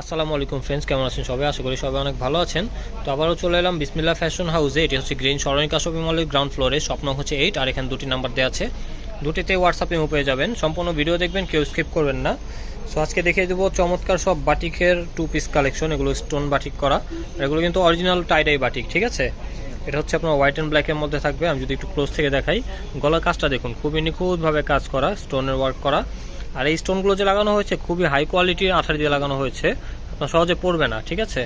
আসসালামু আলাইকুম ফ্রেন্ডস কেমন আছেন সবাই? আশা করি সবাই অনেক ভালো আছেন। তো আবারও চলে এলাম বিসমিল্লা ফ্যাশন হাউসে এটি হচ্ছে গ্রিন সরণিকা শপিং মলের গ্রাউন্ড ফ্লোরে স্বপ্ন হচ্ছে এইট আর এখানে দুটি নাম্বার দেওয়া আছে। দুটিতে হোয়াটসঅ্যাপে পেয়ে যাবেন। সম্পূর্ণ ভিডিও দেখবেন, কেউ স্কিপ করবেন না। সো আজকে দেখিয়ে দেবো চমৎকার সব বাটিকের টু পিস কালেকশন এগুলো স্টোন বাটিক করা। এগুলো কিন্তু অরিজিনাল টাইডাই বাটিক, ঠিক আছে? এটা হচ্ছে আপনার হোয়াইট অ্যান্ড ব্ল্যাকের মধ্যে থাকবে। আমি যদি একটু ক্লোজ থেকে দেখাই। গলার কাজটা দেখুন, খুবই নিখুঁতভাবে কাজ করা স্টোনের ওয়ার্ক করা। আর এই স্টোনগুলো যে লাগানো হয়েছে খুবই হাই কোয়ালিটির আঠার দিয়ে লাগানো হয়েছে। আপনার সহজে পড়বে না, ঠিক আছে?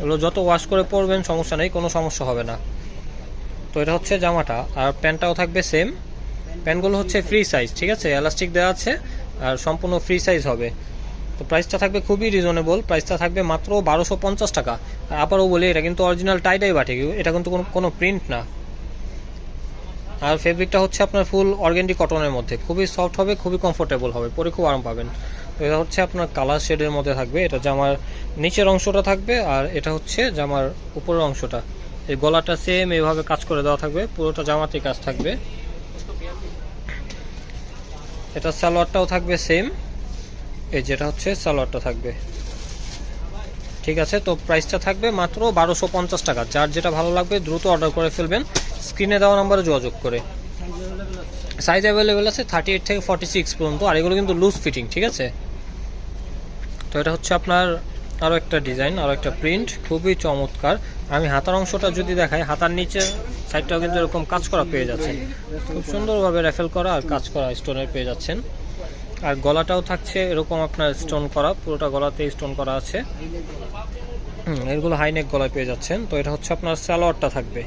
এগুলো যত ওয়াশ করে পরবেন, সমস্যা নেই, কোনো সমস্যা হবে না। তো এটা হচ্ছে জামাটা, আর প্যান্টটাও থাকবে সেম প্যান্টগুলো হচ্ছে ফ্রি সাইজ ঠিক আছে? এলাস্টিক দেওয়া আছে, আর সম্পূর্ণ ফ্রি সাইজ হবে। তো প্রাইসটা থাকবে খুবই রিজনেবল প্রাইসটা থাকবে মাত্র বারোশো পঞ্চাশ টাকা। আবারও বলি, এটা কিন্তু অরিজিনাল টাইটাই বাটে, এটা কিন্তু কোনো কোনো প্রিন্ট না। আর ফেব্রিকটা হচ্ছে আপনার ফুল অর্গেন্ডি কটনের মধ্যে। খুবই সফট হবে, খুবই কমফোর্টেবল হবে, পরে খুব আরাম পাবেন। তো এটা হচ্ছে আপনার কালার শেডের মধ্যে থাকবে। এটা জামার নিচের অংশটা থাকবে আর এটা হচ্ছে জামার উপরের অংশটা। এই গলাটা সেম এইভাবে কাজ করে দেওয়া থাকবে, পুরোটা জামাতে কাজ থাকবে। এটা সালোয়ারটাও থাকবে সেম এই যেটা হচ্ছে সালোয়ারটা থাকবে। ঠিক আছে, তো প্রাইসটা থাকবে মাত্র বারোশো টাকা। যার যেটা ভালো লাগবে দ্রুত অর্ডার করে ফেলবেন। স্ক্রিনে দেওয়া নাম্বারে যোগাযোগ করে। সাইজ অ্যাভেলেবেল আছে থার্টি এইট থেকে ফর্টি সিক্স পর্যন্ত, আর এগুলো কিন্তু লুজ ফিটিং ঠিক আছে? তো এটা হচ্ছে আপনার আরও একটা ডিজাইন আরও একটা প্রিন্ট খুবই চমৎকার। আমি হাতার অংশটা যদি দেখাই, হাতার নিচে সাইডটাও কিন্তু এরকম কাজ করা পেয়ে যাচ্ছেন। খুব সুন্দরভাবে র্যাফেল করা আর কাজ করা স্টোনের পেয়ে যাচ্ছেন। আর গলাটাও থাকছে এরকম আপনার স্টোন করা, পুরোটা গলাতে স্টোন করা আছে। এগুলো হাইনেক গলায় পেয়ে যাচ্ছেন। তো এটা হচ্ছে আপনার স্যালোয়ারটা থাকবে।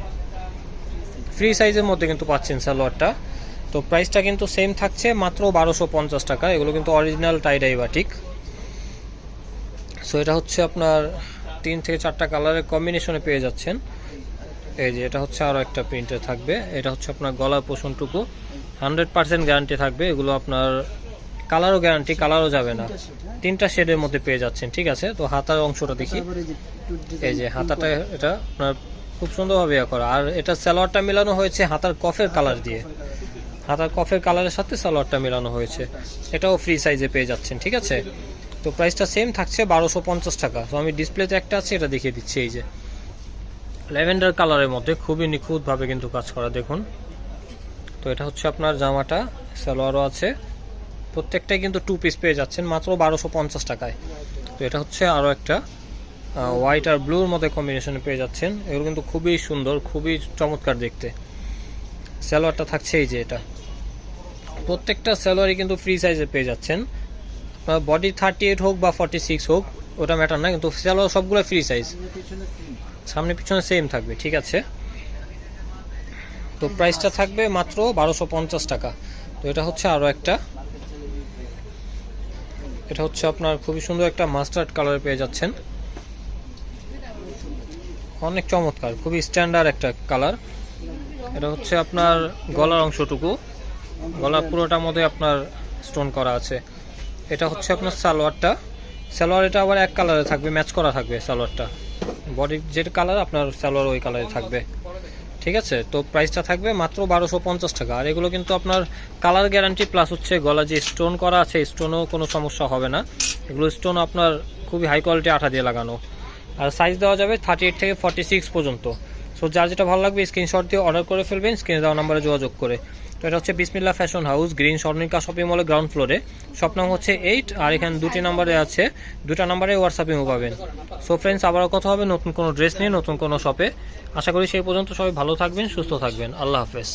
ফ্রি সাইজের মধ্যে কিন্তু পাচ্ছেন সালোয়ারটা। তো প্রাইসটা কিন্তু সেম থাকছে মাত্র বারোশো পঞ্চাশ টাকা। এগুলো কিন্তু অরিজিনাল টাইডাই বাটিক সো এটা হচ্ছে আপনার তিন থেকে চারটা কালারের কম্বিনেশনে পেয়ে যাচ্ছেন। এই যে, এটা হচ্ছে আরও একটা প্রিন্টে থাকবে। এটা হচ্ছে আপনার গলার পোষণটুকু। হান্ড্রেড পার্সেন্ট গ্যারান্টি থাকবে। এগুলো আপনার কালারও গ্যারান্টি কালারও যাবে না। তিনটা শেডের মধ্যে পেয়ে যাচ্ছেন, ঠিক আছে? তো হাতার অংশটা দেখি। এই যে, হাতাটা, এটা আপনার খুব সুন্দরভাবে ইয়ে করা। আর এটা সালোয়ারটা মেলানো হয়েছে হাতার কফের কালার দিয়ে। হাতার কফের কালারের সাথে সালোয়ারটা মেলানো হয়েছে। এটাও ফ্রি সাইজে পেয়ে যাচ্ছেন, ঠিক আছে? তো প্রাইসটা সেম থাকছে বারোশো পঞ্চাশ টাকা। তো আমি ডিসপ্লেতে একটা আছে, এটা দেখিয়ে দিচ্ছি, এই যে। ল্যাভেন্ডার কালারের মধ্যে খুবই নিখুঁতভাবে কিন্তু কাজ করা, দেখুন। তো এটা হচ্ছে আপনার জামাটা, সালোয়ারও আছে। প্রত্যেকটাই কিন্তু টু পিস পেয়ে যাচ্ছেন, মাত্র বারোশো পঞ্চাশ টাকায়। তো এটা হচ্ছে আরও একটা হোয়াইট আর ব্লুর মধ্যে কম্বিনেশনে পেয়ে যাচ্ছেন। এগুলো কিন্তু খুবই সুন্দর, খুবই চমৎকার দেখতে। সালোয়ারটা থাকছে এই যে এটা। প্রত্যেকটা সালোয়ারই কিন্তু ফ্রি সাইজে পেয়ে যাচ্ছেন। বডি থার্টি এইট হোক বা ফর্টি সিক্স হোক, ওটা ম্যাটার না, কিন্তু সালোয়ার সবগুলো ফ্রি সাইজ সামনে পিছনে সেম থাকবে, ঠিক আছে? তো প্রাইসটা থাকবে মাত্র বারোশো পঞ্চাশ টাকা। তো এটা হচ্ছে আরও একটা। এটা হচ্ছে আপনার খুবই সুন্দর একটা মাস্টার্ড কালার পেয়ে যাচ্ছেন। অনেক চমৎকার, খুবই স্ট্যান্ডার্ড একটা কালার এটা হচ্ছে আপনার গলার অংশটুকু। গলা পুরোটার মধ্যে আপনার স্টোন করা আছে। এটা হচ্ছে আপনার সালোয়ারটা। সালোয়ার এটা আবার এক কালারে থাকবে ম্যাচ করা থাকবে সালোয়ারটা। বডির যে কালার আপনার সালোয়ার ওই কালারে থাকবে। ঠিক আছে? তো প্রাইসটা থাকবে মাত্র বারোশো পঞ্চাশ টাকা। আর এগুলো কিন্তু আপনার কালার গ্যারান্টি প্লাস হচ্ছে গলা যে স্টোন করা আছে স্টোনও কোনো সমস্যা হবে না। এগুলো স্টোন আপনার খুবই হাই কোয়ালিটি আঠা দিয়ে লাগানো। আর সাইজ দেওয়া যাবে থার্টি এইট থেকে ফর্টি সিক্স পর্যন্ত। সো যার যেটা ভালো লাগবে স্ক্রিনশট দিয়ে অর্ডার করে ফেলবেন স্ক্রিনে দেওয়া নাম্বারে যোগাযোগ করে। তো এটা হচ্ছে Bismillah fashion house Green Swarnika shopping মলের গ্রাউন্ড ফ্লোরে শপ নাম হচ্ছে এইট আর এখানে দুটি নাম্বারে আছে। দুটা নাম্বারে হোয়াটসঅ্যাপেও পাবেন। সো ফ্রেন্ডস আবারও কথা হবে নতুন কোনো ড্রেস নিয়ে, নতুন কোনো শপে আশা করি সেই পর্যন্ত সবাই ভালো থাকবেন, সুস্থ থাকবেন। আল্লাহ হাফেজ।